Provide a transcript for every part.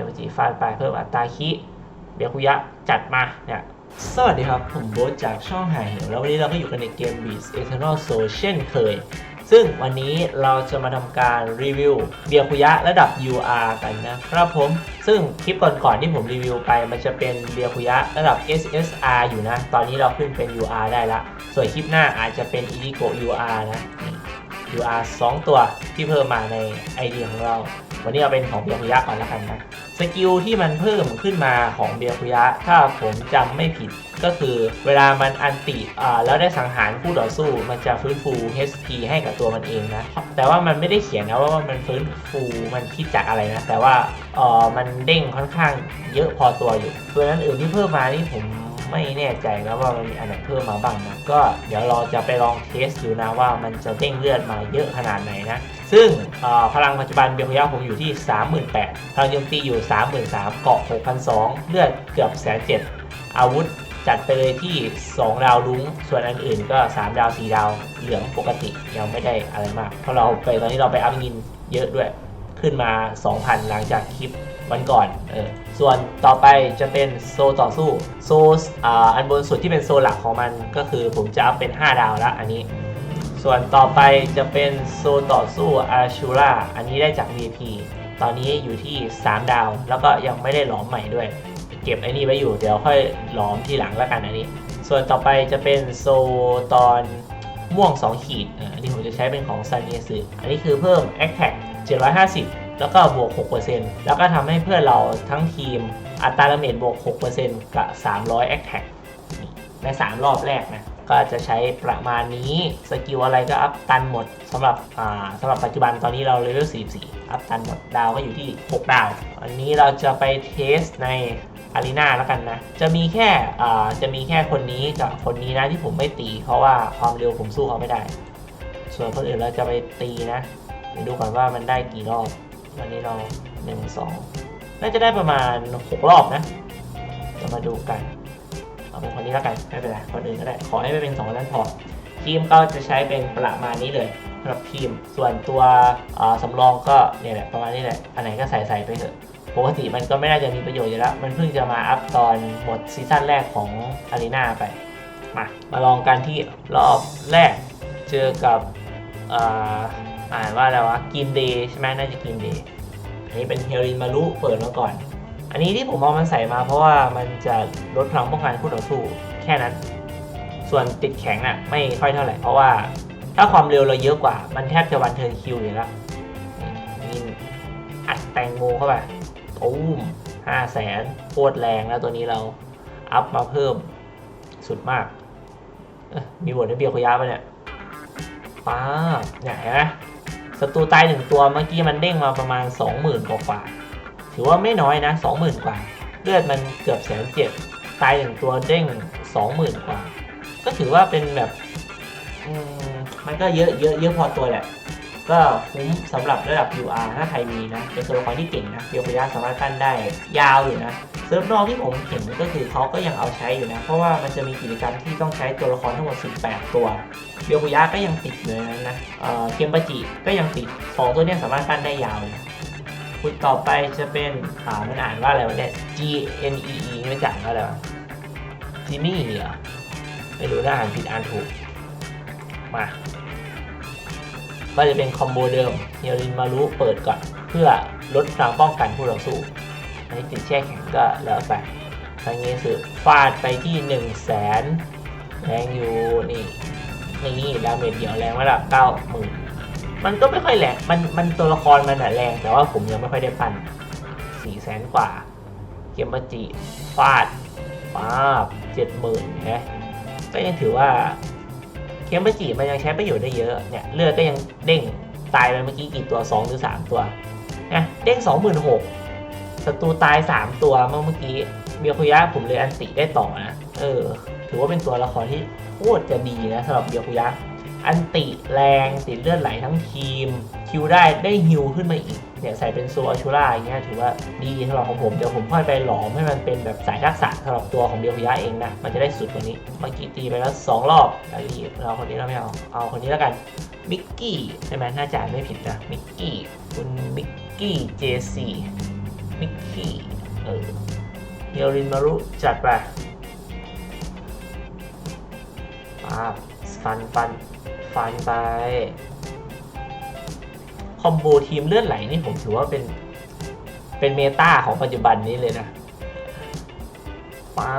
ยามจิฟาดไปเพิ่มอัตราคิเบียคุยะจัดมาเนี่ยสวัสดีครับ ผมโบ๊ทจากช่องหายเหวแล้ววันนี้เราก็อยู่กันในเกม Beats Eternal Soul เช่นเคย ซึ่งวันนี้เราจะมาทำการรีวิวเบียคุยะระดับ UR กันนะครับผม ซึ่งคลิปก่อนๆที่ผมรีวิวไป มันจะเป็นเบียคุยะระดับ SSR อยู่นะ ตอนนี้เราขึ้นเป็น UR ได้ละ ส่วนคลิปหน้าอาจจะเป็น Indigo UR นะ UR 2 ตัวที่เพิ่มมาในไอเดียของเรา วันนี้เอาเป็นของเบียคุยะก่อนละกันนะ สกิลที่มันเพิ่มขึ้นมาของเบียคุยะ ถ้าผมจำไม่ผิดก็คือเวลามันอันติแล้วได้สังหารคู่ต่อสู้ มันจะฟื้นฟู HP ให้กับตัวมันเองนะ แต่ว่ามันไม่ได้เขียนนะว่ามันฟื้นฟูมันคิดจากอะไรนะ แต่ว่าเออมันเด้งค่อนข้างเยอะพอตัวอยู่ตัวนั้นอื่นที่เพิ่มมานี่ผม ไม่แน่ใจนะว่ามันมีอันไหนเพิ่มมาบ้างนะก็เดี๋ยวเราจะไปลองเทสดูนะว่ามันจะเด้งเลือดมาเยอะขนาดไหนนะซึ่งพลังปัจจุบันเบียร์พยาผมอยู่ที่ 38,000พลังโจมตีอยู่ 33,000เกาะ6,200 เลือดเกือบแสนเจ็ดอาวุธจัดไปเลยที่ 2 ดาวลุ้ง ส่วนอันอื่นก็ 3 ดาว 4 ดาว เหลืองปกติยังไม่ได้อะไรมาก เพราะเราไปตอนนี้เราไปอัพยินเยอะด้วย ขึ้นมา 2,000 หลังจากคลิปวันก่อน เออ ส่วนต่อไปจะเป็นโซต่อสู้ โซอ,อันบนสุดที่เป็นโซหลักของมันก็คือผมจะอัพเป็น 5 ดาวแล้วอันนี้ ส่วนต่อไปจะเป็นโซต่อสู้อาชูราอันนี้ได้จาก VP ตอนนี้อยู่ที่ 3 ดาว แล้วก็ยังไม่ได้หลอมใหม่ด้วย เก็บไอ้นี่ไว้อยู่เดี๋ยวค่อยหลอมทีหลังแล้วกันอันนี้ ส่วนต่อไปจะเป็นโซตอนม่วง 2 ขีดอันนี้ผมจะใช้เป็นของซันเนสึอันนี้คือเพิ่ม a t t a c 750 แล้วก็บวก 6%แล้วก็ทำให้เพื่อนเราทั้งทีมอัตราดาเมจบวก 6%กับ 300 a t t a c ใน 3 รอบแรกนะ ก็จะใช้ประมาณนี้ สกิลอะไรก็อัพตันหมดสำหรับอ่าสำหรับปัจจุบันตอนนี้เราเลเวล 44 อัพตันหมด ดาวก็อยู่ที่ 6 ดาว อันนี้เราจะไปเทสในอารีนาแล้วกันนะ จะมีแค่อ่าจะมีแค่คนนี้กับคนนี้นะที่ผมไม่ตี เพราะว่าความเร็วผมสู้เขาไม่ได้ ส่วนคนอื่นเราจะไปตีนะเดี๋ยวดูก่อนว่ามันได้กี่รอบ วันนี้เราหนึ่งสองน่าจะได้ประมาณ6รอบนะจะมาดูกัน เอาเป็นคนนี้แล้วกันไม่เป็นไรคนอื่นก็ได้ ขอให้ไม่เป็นสองคนนั้นพอทีมก็จะใช้เป็นประมาณนี้เลยสำหรับทีมส่วนตัวสำรองก็เนี่ยแหละประมาณนี้แหละอันไหนก็ใส่ใส่ไปเถอะปกติมันก็ไม่น่าจะมีประโยชน์อยู่แล้ว มันเพิ่งจะมาอัพตอนหมดซีซั่นแรกของอารีนาไป มา มาลองกันที่รอบแรก เจอกับ อ่านว่าอะไรวะกินเดย์ใช่ไหมน่าจะกินเดย์อันนี้เป็นเฮลินมารุเปิดมาก่อน อันนี้ที่ผมเอามันใส่มาเพราะว่ามันจะลดพลังป้องกันคู่ต่อสู้แค่นั้น ส่วนติดแข็งอะไม่ค่อยเท่าไหร่เพราะว่าถ้าความเร็วเราเยอะกว่ามันแทบจะวันเทิร์นคิวอยู่แล้วนี่อัดแตงโมเข้าไปตูมห้าแสนโคตรแรงแล้วตัวนี้เราอัพมาเพิ่มสุดมาก มีบทในเบียร์โคยาปะเนี่ยป้าเนี่ยเห็นไหม ศัตรูตายหนึ่งตัวเมื่อกี้มันเด้งมาประมาณ 20,000กว่ากว่า ถือว่าไม่น้อยนะ 20,000 กว่า เลือดมันเกือบแสนเจ็ดตายหนึ่งตัวเด้ง 20,000 กว่า ก็ถือว่าเป็นแบบมมันก็เยอะเยอะเยอะพอตัวแหละ ก็คุ้มสำหรับระดับ UR ถ้าใครมีนะ เป็นตัวละครที่เก่งนะเบียวพยาสามารถปั้นได้ยาวอยู่นะเซิร์ฟนอกที่ผมเห็นก็คือเขาก็ยังเอาใช้อยู่นะ เพราะว่ามันจะมีกิจกรรมที่ต้องใช้ตัวละครทั้งหมด 18 ตัวเบียวพยาก็ยังติดอยู่ในนั้นนะเอ่อเกมปาจิก็ยังติดสองตัวเนี้ยสามารถปั้นได้ยาวคุดต่อไปจะเป็นอ่ามันอ่านว่าอะไรวะเนี่ย G N E E ไม่จักว่าอะไรวะจิมี่เหรอไม่รู้นะอ่านผิดอ่านถูก มา ก็จะเป็นคอมโบเดิมเฮลินมารุเปิดก่อน เพื่อลดพลังป้องกันผู้ต่อสู้อันติดแช่แข็งก็แล้วไปทางนี้สือฟาดไปที่1นึ่งแสนแรงอยู่นี่นี่ดาเมจเดียวแรงระดับเก้าหมื่นมันก็ไม่ค่อยแรงมันมันตัวละครมันอะแรงแต่ว่าผมยังไม่ค่อยได้ปั้นสี่แสนกว่า เกมมาจิฟาดป้าบเจ็ดหมื่นนะก็ยังถือว่า เคมเบจิมันยังใช้ประโยชน์ได้เยอะเนี่ยเลือดก็ยังเด้งตายไปเมื่อกี้กี่ตัว 2 หรือ 3 ตัวนะเด้ง 26,000ศัตรูตาย 3 ตัวเมื่อเมื่อกี้เบียคุยะผมเลยอันติได้ต่อนะเออถือว่าเป็นตัวละครที่โคตรจะดีนะสำหรับเบียคุยะอันติแรงติดเลือดไหลทั้งทีม คิวได้ได้ฮิวขึ้นมาอีกเนี่ยใส่เป็นโซอาชูล่าอย่างเงี้ยถือว่าดีสำหรับของผม เดี๋ยวผมค่อยไปหลอมให้มันเป็นแบบสายทักษะสำหรับตัวของเบียคุยะเองนะ มันจะได้สุดกว่านี้ เมื่อกี้ตีไปแล้วสองรอบอันนี้เราคนนี้เราไม่เอา เอาคนนี้แล้วกันมิกกี้ใช่ไหมน่าจะอ่านไม่ผิดนะมิกกี้คุณมิกกี้เจซีมิกกี้เออเฮียรินมารุจัดไปปาบฟันฟันฟันไป คอมโบทีมเลือดไหลนี่ผมถือว่าเป็น เป็นเมตาของปัจจุบันนี้เลยนะป้า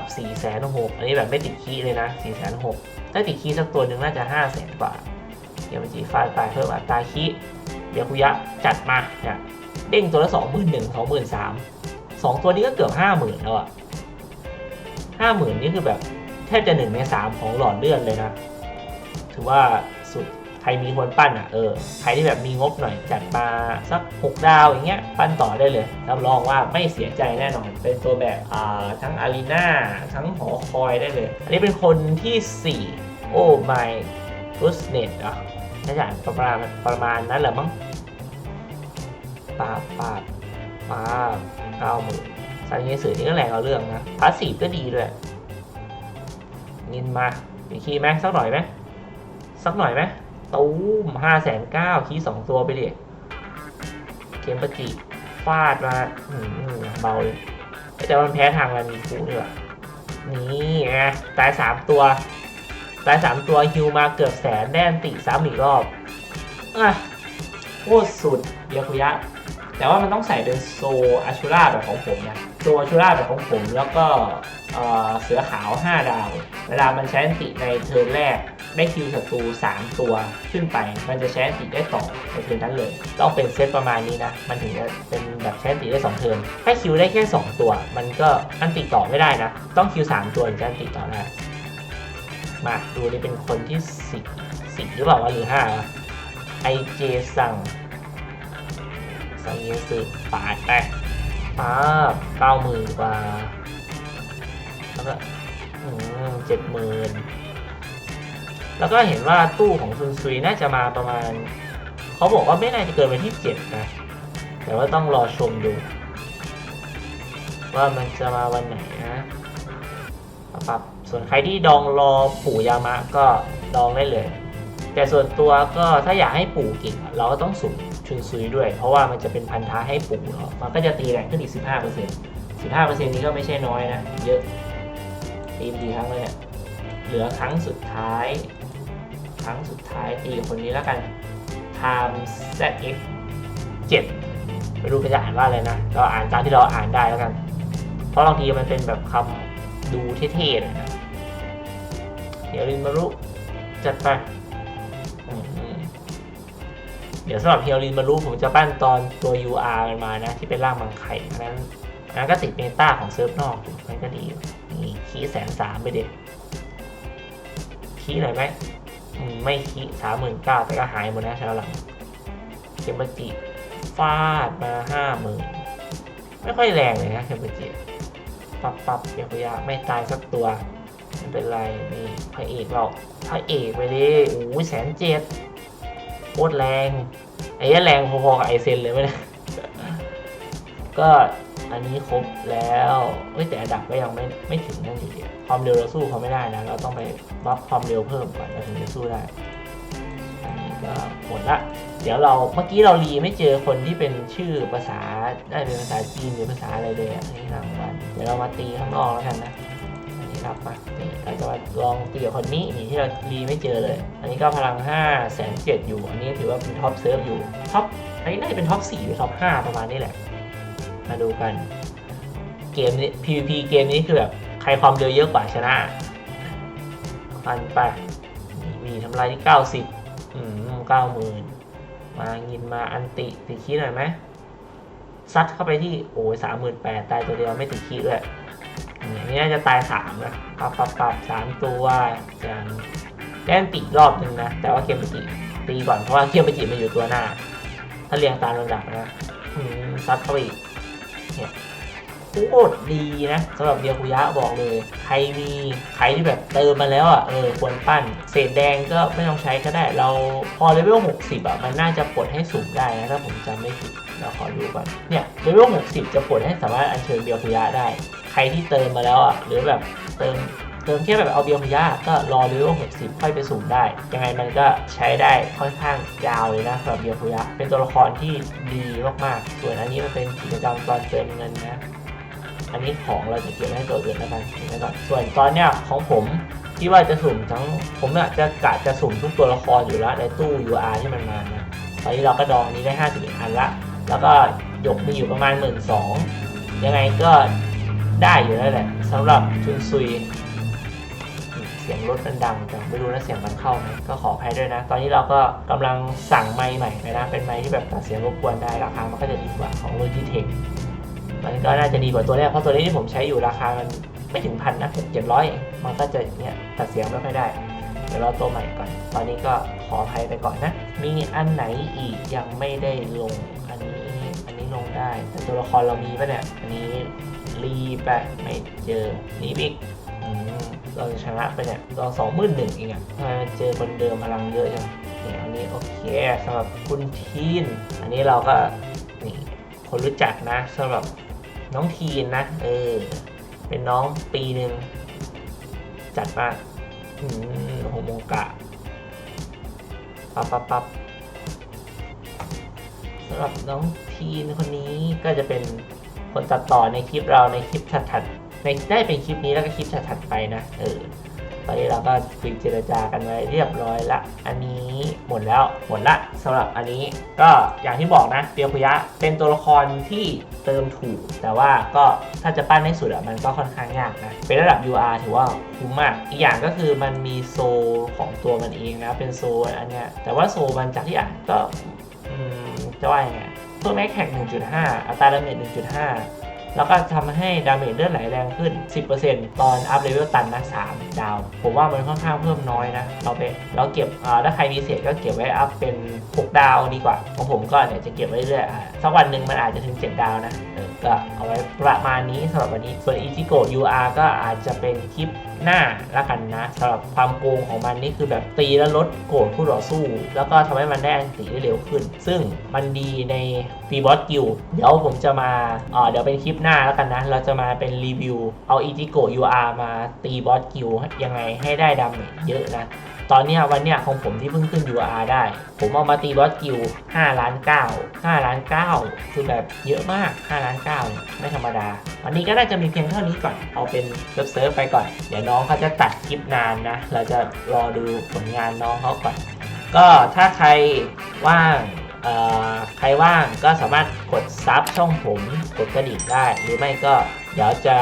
บสี่แสนหกอันนี้แบบไม่ติดคีเลยนะสี่แสนหกถ้าติดคีสักตัวหนึ่งน่าจะห้าแสนกว่าเดี๋ยวมันจีฟาดไปเพิ่มอัตราคีเดี๋ยวคุยะจัดมาเนี่ยเด้งตัวละสองหมื่นหนึ่งสองหมื่นสามสองตัวนี้ก็เกือบห้าหมื่นแล้วอะห้าหมื่นนี่คือแบบแทบจะหนึ่งในสามของหลอดเลือดเลยนะ ถือว่า ใครมีคนปั้นอะเออใครที่แบบมีงบหน่อยจัดมาสัก 6 ดาวอย่างเงี้ยปั้นต่อได้เลยรับรองว่าไม่เสียใจแน่นอน เป็นตัวแบบอ่าทั้งอารีนาทั้งหอคอยได้เลย อันนี้เป็นคนที่ 4 โอ้ my goodness อะน่าจะประมาณประมาณนั้นแหละมั้งปาปาปาเก้าหมื่นสัญญาสื่อนี่ก็แรงเอาเรื่องนะพาสซีฟก็ดีด้วยนินมาอีกทีไหมสักหน่อยไหมสักหน่อยไหม ตูมห้าแสนเก้าคีสองตัวไปดิเกมปจิฟาดมาอืมเบาเลยแต่ว่ามันแพ้ทางมันมีฟูด้วยว่ะนี่ไงตายสามตัว ตายสามตัวฮิวมาเกือบแสนแดนติซ้ำอีกรอบอะโคตรสุดเยวคุยะ แต่ว่ามันต้องใส่เป็นโซอาชูราแบบของผมนะโซอาชูราแบบของผมแล้วก็เเสือขาว 5 ดาว เวลามันใช้ติในเทิร์นแรก ได้คิวศัตรู3 ตัวขึ้นไป มันจะใช้อันติได้ต่อในเทิร์นนั้นเลย ต้องเป็นเซตประมาณนี้นะ มันถึงจะเป็นแบบใช้อันติได้2เทิร์นถ้าคิวได้แค่ 2 ตัว มันก็อันติต่อไม่ได้นะ ต้องคิว 3 ตัวถึงจะอันติต่อได้มาดูนี่เป็นคนที่สิบสิบหรือเปล่าวะหรือห้าวะไอเจสั่งสังเกตสึปาดไปป้าเก้าหมื่นกว่าแล้วก็เจ็ดหมื่น แล้วก็เห็นว่าตู้ของซุนซุยน่าจะมาประมาณ เขาบอกว่าไม่น่าจะเกินวันที่เจ็ดนะ แต่ว่าต้องรอชมดู ว่ามันจะมาวันไหนนะปรับ ส่วนใครที่ดองรอปู่ยามะก็ดองได้เลย แต่ส่วนตัวก็ถ้าอยากให้ปู่เก่งเราก็ต้องสุ่มชุนซุยด้วย เพราะว่ามันจะเป็นพันธะให้ปู่เนาะมันก็จะตีแรงขึ้นอีก 15% 15%นี้ก็ไม่ใช่น้อยนะ เยอะตีมดีครั้งเลยเนี่ยเหลือครั้งสุดท้าย ครั้งสุดท้ายตีคนนี้แล้วกัน time zx 7ไม่รู้มันจะอ่านว่าอะไรนะ เราอ่านตามที่เราอ่านได้แล้วกัน เพราะบางทีมันเป็นแบบคำดูเท่ๆนะเดี๋ยวรินมารุจัดไปเดี๋ยวสำหรับเฮียรินมารุผมจะปั้นตอนตัว UR มันมานะ ที่เป็นร่างมังไข่นนั้นนั้นก็ติดเมตาของเซิร์ฟนอกมันก็ดีอยู่นี่คีแสนสามไปเด็คีหน่อยไหม ไม่คีสามหมื่นเก้าแต่ก็หายหมดนะเช้าหลังเคมบจิฟาดมาห้าหมื่นไม่ค่อยแรงเลยนะเคมบจิปับปับเดี๋ยวพยาไม่ตายสักตัวไม่เป็นไรนี่พระเอกเราพระเอกไปดิโอ้ยแสนเจ็ดโคตรแรงไอ้แรงพอๆกับไอเซนเลยไหมเนี่ก็อันนี้ครบแล้วเอ้ อันดับก็ยังไม่ไม่ถึงนั่นเอยู่ดีความเร็วเราสู้เขาไม่ได้นะ เราต้องไปบัฟความเร็วเพิ่มก่อนเราถึงจะสู้ได้อันนี้ก็หมดละเดี๋ยวเราเมื่อกี้เรารีไม่เจอคนที่เป็นชื่อภาษาได้เป็นภาษาจีนหรือภาษาอะไรเลยอะที่ทางบ้านเดี๋ยวเรามาตีข้างนอกแล้วกันนะอันนี้รับมาเราจะมาลองตีกับคนนี้นี่ที่เรารีไม่เจอเลย อันนี้ก็พลัง5แสนเจ็ดอยู่ อันนี้ถือว่าเป็นท็อปเซิร์ฟอยู่ท็อปอันนี้น่าจะเป็นท็อป4หรือท็อป5ประมาณนี้แหละ มาดูกัน เกมนี้ PVP เกมนี้คือแบบใครความเร็วเยอะกว่าชนะพันไปมีทำลายที่ 90 อืมเก้าหมื่นมางินมาอันติติคีหน่อยไหมซัดเข้าไปที่โอ้ยสามหมื่นแปดตายตัวเดียวไม่ติดคีย์ด้วยอันนี้จะตายสามนะปับปับปับสามตัวอย่างแล่นปีรอบหนึ่งนะ แต่ว่าเคียมปจิตีก่อนเพราะว่าเคียมปจิมันอยู่ตัวหน้า ถ้าเรียงตามลำดับนะซัดเข้าไปอีกเนี่ย คตรดีนะสำหรับเดียคุยะบอกเลย ใครมีใครที่แบบเติมมาแล้วอะเออควรปั้น เศษแดงก็ไม่ต้องใช้ก็ได้ เราพอเลเวล60 อะ มันน่าจะปลดให้สูงได้นะถ้าผมจำไม่ผิดเราขอดูก่อนเนี่ยเลเวล60 จะปลดให้สามารถอัญเชิญเดียคุยะได้ ใครที่เติมมาแล้วอะหรือแบบเติมเติมแค่แบบเอาเบียร์พยาก็รอเลเวล60 ค่อยไปสุ่มได้ ยังไงมันก็ใช้ได้ค่อนข้างยาวเลยนะสำหรับเบียร์พยาเป็นตัวละครที่ดีมากๆ ส่วนอันนี้มันเป็นกิจกรรมตอนเติมเงินนะ อันนี้ของเราจะเก็บไว้ให้ตัวอื่นแล้วกันเก็บไว้ก่อนส่วนตอนเนี้ยของผมที่ว่าจะสุ่มทั้งผมเนี่ยจะกะจะสุ่มทุกตัวละครอยู่แล้วในตู้ UR ที่มันมานะตอนนี้เราก็ดองนี้ได้ 51 อันละ แล้วก็หยกมีอยู่ประมาณ 1 2ื่นยังไงก็ได้อยู่แล้วแหละสำหรับชุนซุย เสียงรถมันดังจังไม่รู้นะเสียงมันเข้าไหมก็ขออภัยด้วยนะ ตอนนี้เราก็กำลังสั่งไมค์ใหม่ไปนะ เป็นไมค์ที่แบบตัดเสียงรบกวนได้ราคามันก็จะดีกว่าของ Logitech มันก็น่าจะดีกว่าตัวแรกเพราะตัวนี้ที่ผมใช้อยู่ราคามันไม่ถึงพันนะเจ็ดร้อยมันก็จะเนี่ยตัดเสียงไม่ค่อยได้ เดี๋ยวเราตัวใหม่ก่อน ตอนนี้ก็ขออภัยไปก่อนนะ มีอันไหนอีกยังไม่ได้ลง อันนี้อันนี้ลงได้ แต่ตัวละครเรามีปะเนี่ย อันนี้รีไปไม่เจอนี่บิ๊กอืมเราจะชนะไปเนี่ยเราสองหมื่นหนึ่งเองอะทำไมมันเจอคนเดิมพลังเยอะจังเนี่ยอันนี้โอเคสำหรับคุณทีน อันนี้เราก็นี่คนรู้จักนะสำหรับ น้องทีนนะ เออ เป็นน้องปีหนึ่ง จัดมาอืมโฮโมงกะปั๊บปับปับสำหรับน้องทีนคนนี้ก็จะเป็นคนตัดต่อในคลิปเราในคลิปถัดๆในได้เป็นคลิปนี้แล้วก็คลิปถัดๆไปนะ เออตอนนี้เราก็คุยเจรจากันไว้เรียบร้อยละ อันนี้ หมดแล้วหมดละสำหรับอันนี้ ก็อย่างที่บอกนะเปียวคุยะเป็นตัวละครที่เติมถูก แต่ว่าก็ถ้าจะปั้นให้สุดอะมันก็ค่อนข้างยากนะเป็นระดับ UR ถือว่าคุ้มมาก อีกอย่างก็คือมันมีโซของตัวมันเองนะเป็นโซอันเนี้ยแต่ว่าโซมันจากที่อ่านก็จะว่ายังไงเพิ่มแม็กแท็ก1.5 อัตราดาเมจ1.5 แล้วก็ทำให้ดาเมจเลือดไหลแรงขึ้น 10%ตอนอัพเลเวลตันนะ3ดาว ผมว่ามันค่อนข้างเพิ่มน้อยนะ เราไปเราเก็บถ้าใครมีเศษก็เก็บไว้อัพเป็น 6 ดาวดีกว่า ของผมก็เนี่ยจะเก็บไว้เรื่อยๆสักวันหนึ่งมันอาจจะถึง 7 ดาวนะก็เอาไว้ประมาณนี้สำหรับวันนี้ส่วนอิจิโกะ UR ก็อาจจะเป็นคลิปหน้าละกันนะสำหรับความโกงของมันนี่คือแบบตีแล้วลดโกรธคู่ต่อสู้ แล้วก็ทำให้มันได้อันตีได้เร็วขึ้น ซึ่งมันดีในฟีบอสกิลเดี๋ยวผมจะมาเเดี๋ยวเป็นคลิปหน้าแล้วกันนะ เราจะมาเป็นรีวิว เอาอิจิโกะ UR มาตีบอสกิลยังไงให้ได้ดาเมจเยอะนะ ตอนนี้วันเนี้ยของผมที่เพิ่งขึ้น UR ได้ ผมเอามาตีบอสกิล5ล้าน9 5ล้าน9คือแบบเยอะมาก5ล้าน9เนี่ยไม่ธรรมดา วันนี้ก็น่าจะมีเพียงเท่านี้ก่อนเอาเป็นเซิร์ฟเซิร์ฟไปก่อน เดี๋ยวน้องเขาจะตัดคลิปนานนะ เราจะรอดูผลงานน้องเขาก่อน ก็ถ้าใครว่างใครว่างก็สามารถกดซับช่องผมกดกระดิ่งได้ หรือไม่ก็เดี๋ยวจะ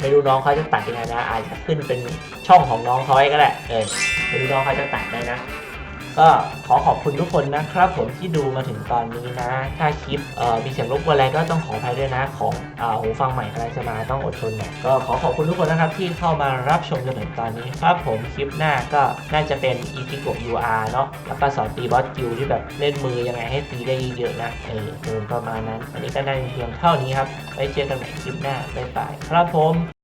ไม่รู้น้องเขาจะตัดยังไงนะอาจจะขึ้นเป็นช่องของน้องเขาไว้ก็ได้เออ ไม่รู้น้องเขาจะตัดได้นะ ก็ขอขอบคุณทุกคนนะครับผมที่ดูมาถึงตอนนี้นะ ถ้าคลิปมีเสียงรบกวนอะไรก็ต้องขออภัยด้วยนะ ของอหูฟังใหม่กำลังจะมาต้องอดทนหน่อยก็ขอขอบคุณทุกคนนะครับที่เข้ามารับชมจนถึงตอนนี้ครับผมคลิปหน้าก็น่าจะเป็นอีพิโก UR เนาะแล้วก็สอนตีบอสกิลที่แบบเล่นมือยังไงให้ตีได้เยอะๆนะเออเออประมาณนั้นวันนี้ก็ได้เพียงเท่านี้ครับไว้เจอกันใหม่คลิปหน้าบ๊ายบายครับผม